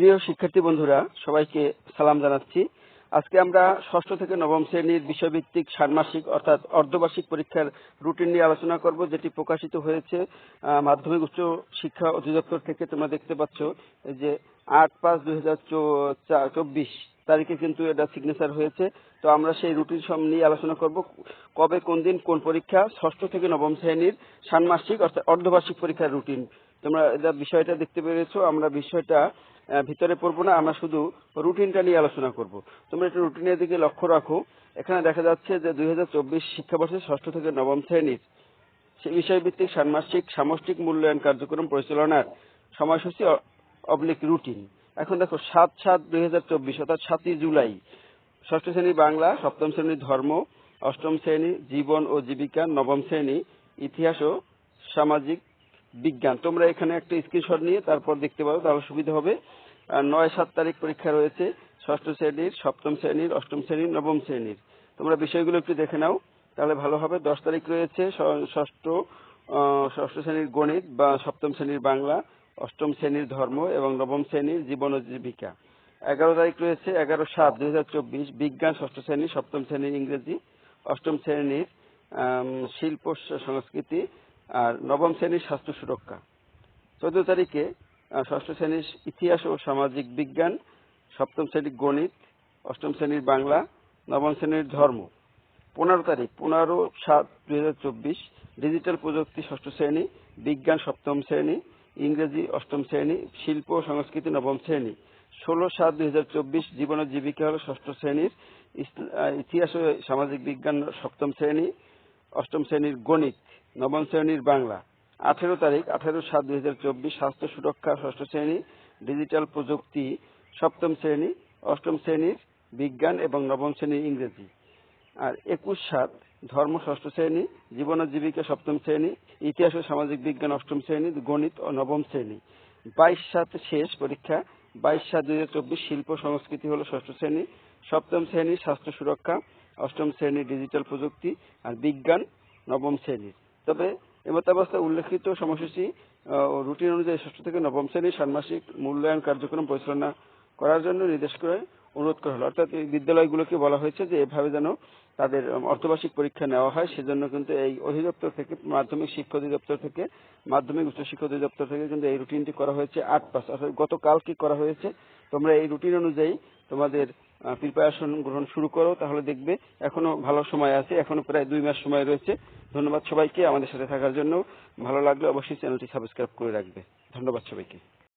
প্রিয় শিক্ষার্থী বন্ধুরা, সবাইকে সালাম জানাচ্ছি। আজকে আমরা ষষ্ঠ থেকে নবম শ্রেণির বিষয়ভিত্তিক ষান্মাসিক অর্থাৎ অর্ধবার্ষিক পরীক্ষার রুটিন নিয়ে আলোচনা করব, যেটি প্রকাশিত হয়েছে মাধ্যমিক উচ্চ শিক্ষা অধিদপ্তর থেকে তোমরা দেখতে পাচ্ছ যে আট পাঁচ দুই হাজার চব্বিশ তারিখে কিন্তু এটা সিগনেচার হয়েছে। তো আমরা সেই রুটিন সব নিয়ে আলোচনা করব, কবে, কোন দিন, কোন পরীক্ষা, ষষ্ঠ থেকে নবম শ্রেণির ষান্মাসিক অর্থাৎ অর্ধবার্ষিক পরীক্ষার রুটিন। তোমরা এটা বিষয়টা দেখতে পেরেছ, আমরা বিষয়টা ভিতরে পড়ব না, আমরা শুধু রুটিনটা নিয়ে আলোচনা করব। তোমরা একটু রুটিনের দিকে লক্ষ্য রাখো। এখানে দেখা যাচ্ছে যে দুই হাজার চব্বিশ শিক্ষাবর্ষে ষষ্ঠ থেকে নবম শ্রেণির বিষয়ভিত্তিক ষান্মাসিক সামষ্টিক মূল্যায়ন কার্যক্রম পরিচালনার সময়সূচি অবলিক রুটিন। এখন দেখো, সাত সাত দুই হাজার চব্বিশ, অর্থাৎ সাতই জুলাই, ষষ্ঠ শ্রেণি বাংলা, সপ্তম শ্রেণি ধর্ম, অষ্টম শ্রেণি জীবন ও জীবিকা, নবম শ্রেণি ইতিহাস ও সামাজিক বিজ্ঞান। তোমরা এখানে একটা স্ক্রিনশট নিয়ে তারপর দেখতে পারো, তাহলে সুবিধা হবে। নয় সাত তারিখ পরীক্ষা রয়েছে, ষষ্ঠ শ্রেণির, সপ্তম শ্রেণির, অষ্টম শ্রেণির, নবম শ্রেণির। তোমরা বিষয়গুলো একটু দেখে নাও, তাহলে ভালো হবে। দশ তারিখ রয়েছে ষষ্ঠ ষষ্ঠ শ্রেণির গণিত বা সপ্তম শ্রেণির বাংলা, অষ্টম শ্রেণির ধর্ম এবং নবম শ্রেণির জীবন ও জীবিকা। এগারো তারিখ রয়েছে এগারো সাত দুই হাজার চব্বিশ, বিজ্ঞান, ষষ্ঠ শ্রেণি, সপ্তম শ্রেণির ইংরেজি, অষ্টম শ্রেণির শিল্প, সংস্কৃতি, আর নবম শ্রেণির স্বাস্থ্য সুরক্ষা। চোদ্দ তারিখে ষষ্ঠ শ্রেণির ইতিহাস ও সামাজিক বিজ্ঞান, সপ্তম শ্রেণির গণিত, অষ্টম শ্রেণির বাংলা, নবম শ্রেণির ধর্ম। পনেরো তারিখ, পনেরো সাত দুই হাজার চব্বিশ, ডিজিটাল প্রযুক্তি ষষ্ঠ শ্রেণি, বিজ্ঞান সপ্তম শ্রেণি, ইংরেজি অষ্টম শ্রেণি, শিল্প ও সংস্কৃতি নবম শ্রেণি। ষোলো সাত দুই হাজার চব্বিশ, জীবন ও জীবিকা হল ষষ্ঠ শ্রেণির ইতিহাস ও সামাজিক বিজ্ঞান সপ্তম শ্রেণি, অষ্টম শ্রেণির গণিত, নবম শ্রেণির বাংলা। আঠেরো তারিখ, আঠেরো সাত দুই হাজার চব্বিশ, স্বাস্থ্য সুরক্ষা, ষষ্ঠ শ্রেণি, ডিজিটাল প্রযুক্তি, সপ্তম শ্রেণি, অষ্টম শ্রেণির বিজ্ঞান এবং নবম শ্রেণির ইংরেজি। আর একুশ সাত, ধর্ম, ষষ্ঠ শ্রেণি, জীবন জীবিকা, সপ্তম শ্রেণি, ইতিহাস ও সামাজিক বিজ্ঞান, অষ্টম শ্রেণি, গণিত ও নবম শ্রেণি। বাইশ সাত শেষ পরীক্ষা, বাইশ সাত দুই হাজার চব্বিশ, শিল্প সংস্কৃতি হলো ষষ্ঠ শ্রেণি, সপ্তম শ্রেণি, স্বাস্থ্য সুরক্ষা, অষ্টম শ্রেণি, ডিজিটাল প্রযুক্তি আর বিজ্ঞান নবম শ্রেণির। তবে এমতাবস্থায় উল্লেখিত সময়সূচি রুটিন অনুযায়ী ষষ্ঠ থেকে নবম শ্রেণির ষান্মাসিক মূল্যায়ন কার্যক্রম পরিচালনা করার জন্য নির্দেশ করে অনুরোধ করা হলো। অর্থাৎ এই বিদ্যালয়গুলোকে বলা হয়েছে যে এভাবে যেন তাদের অর্ধবার্ষিক পরীক্ষা নেওয়া হয়। সেজন্য কিন্তু এই অধিদপ্তর থেকে, মাধ্যমিক শিক্ষা অধিদপ্তর থেকে, মাধ্যমিক উচ্চশিক্ষা অধিদপ্তর থেকে কিন্তু এই রুটিনটি করা হয়েছে আট পাস। অর্থাৎ গতকালকে করা হয়েছে। তোমরা এই রুটিন অনুযায়ী তোমাদের প্রিপারেশন গ্রহণ শুরু করো, তাহলে দেখবে এখনও ভালো সময় আছে, এখনও প্রায় দুই মাস সময় রয়েছে। ধন্যবাদ সবাইকে আমাদের সাথে থাকার জন্য। ভালো লাগলে অবশ্যই চ্যানেলটি সাবস্ক্রাইব করে রাখবে। ধন্যবাদ সবাইকে।